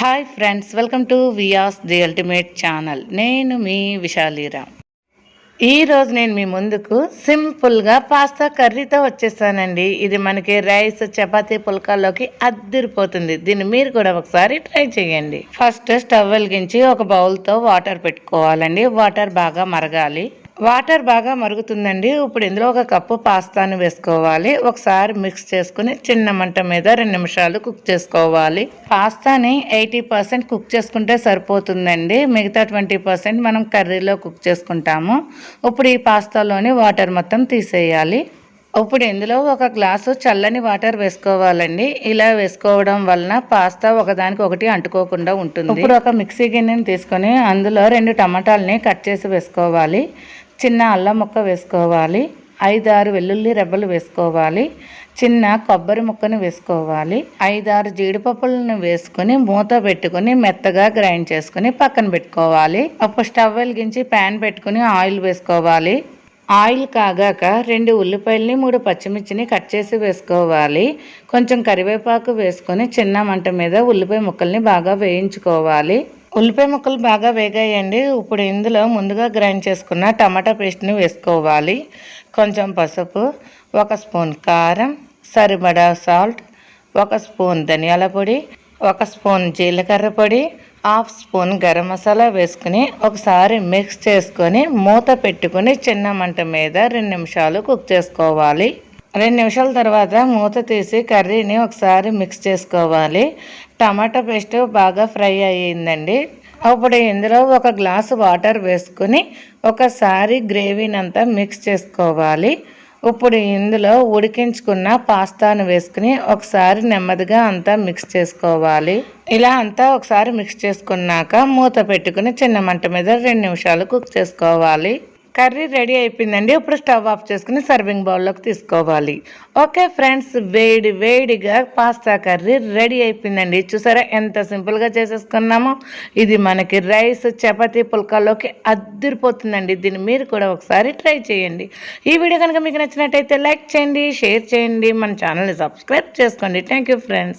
Hi friends welcome to వియాస్ the ultimate channel. నేను మీ విశాలీరా. ఈరోజు నేను మీ ముందుకు సింపుల్గా పాస్తా కర్రీతో వచ్చేసానండి. ఇది మనకి రైస్ చపాతీ పుల్కాల్లోకి అద్దిరిపోతుంది. దీన్ని మీరు కూడా ఒకసారి ట్రై చేయండి. ఫస్ట్ స్టవ్ వెలిగించి ఒక బౌల్తో వాటర్ పెట్టుకోవాలండి. వాటర్ బాగా మరగాలి. వాటర్ బాగా మరుగుతుందండి. ఇప్పుడు ఇందులో ఒక కప్పు పాస్తాను వేసుకోవాలి. ఒకసారి మిక్స్ చేసుకుని చిన్న మంట మీద రెండు నిమిషాలు కుక్ చేసుకోవాలి. పాస్తాని ఎయిటీ పర్సెంట్ కుక్ చేసుకుంటే సరిపోతుందండి. మిగతా ట్వంటీ పర్సెంట్ మనం కర్రీలో కుక్ చేసుకుంటాము. ఇప్పుడు ఈ పాస్తాలోని వాటర్ మొత్తం తీసేయాలి. ఇప్పుడు ఇందులో ఒక గ్లాసు చల్లని వాటర్ వేసుకోవాలండి. ఇలా వేసుకోవడం వలన పాస్తా ఒకదానికి ఒకటి అంటుకోకుండా ఉంటుంది. ఇప్పుడు ఒక మిక్సీ గిన్నెని తీసుకొని అందులో రెండు టమాటాలని కట్ చేసి వేసుకోవాలి. చిన్న అల్లం ముక్క వేసుకోవాలి. ఐదారు వెల్లుల్లి రెబ్బలు వేసుకోవాలి. చిన్న కొబ్బరి ముక్కను వేసుకోవాలి. ఐదారు జీడిపప్పులను వేసుకుని మూత పెట్టుకుని మెత్తగా గ్రైండ్ చేసుకుని పక్కన పెట్టుకోవాలి. అప్పుడు స్టవ్ వెలిగించి ప్యాన్ పెట్టుకుని ఆయిల్ వేసుకోవాలి. ఆయిల్ కాగాక రెండు ఉల్లిపాయలని మూడు పచ్చిమిర్చిని కట్ చేసి వేసుకోవాలి. కొంచెం కరివేపాకు వేసుకొని చిన్న మంట మీద ఉల్లిపాయ ముక్కల్ని బాగా వేయించుకోవాలి. ఉల్లిపాయ ముక్కలు బాగా వేగాయండి. ఇప్పుడు ఇందులో ముందుగా గ్రైండ్ చేసుకున్న టమాటా పేస్ట్ని వేసుకోవాలి. కొంచెం పసుపు ఒక స్పూన్ కారం సరిపడా సాల్ట్ ఒక స్పూన్ ధనియాల పొడి ఒక స్పూన్ జీలకర్ర పొడి హాఫ్ స్పూన్ గరం మసాలా వేసుకుని ఒకసారి మిక్స్ చేసుకొని మూత పెట్టుకుని చిన్న మంట మీద రెండు నిమిషాలు కుక్ చేసుకోవాలి. రెండు నిమిషాల తర్వాత మూత తీసి కర్రీని ఒకసారి మిక్స్ చేసుకోవాలి. టమాటా పేస్ట్ బాగా ఫ్రై అయ్యిందండి. అప్పుడు ఇందులో ఒక గ్లాసు వాటర్ వేసుకుని ఒకసారి గ్రేవీని అంతా మిక్స్ చేసుకోవాలి. ఇప్పుడు ఇందులో ఉడికించుకున్న పాస్తాను వేసుకుని ఒకసారి నెమ్మదిగా అంతా మిక్స్ చేసుకోవాలి. ఇలా అంతా ఒకసారి మిక్స్ చేసుకున్నాక మూత పెట్టుకుని చిన్న మంట మీద రెండు నిమిషాలు కుక్ చేసుకోవాలి. కర్రీ రెడీ అయిపోయిందండి. ఇప్పుడు స్టవ్ ఆఫ్ చేసుకుని సర్వింగ్ బౌల్లోకి తీసుకోవాలి. ఓకే ఫ్రెండ్స్ వేడి వేడిగా పాస్తా కర్రీ రెడీ అయిపోయిందండి. చూసారా ఎంత సింపుల్గా చేసేసుకున్నామో. ఇది మనకి రైస్ చపాతీ పుల్కాలోకి అద్దరిపోతుందండి. దీన్ని మీరు కూడా ఒకసారి ట్రై చేయండి. ఈ వీడియో కనుక మీకు నచ్చినట్టయితే లైక్ చేయండి షేర్ చేయండి. మన ఛానల్ని సబ్స్క్రైబ్ చేసుకోండి. Thank friends.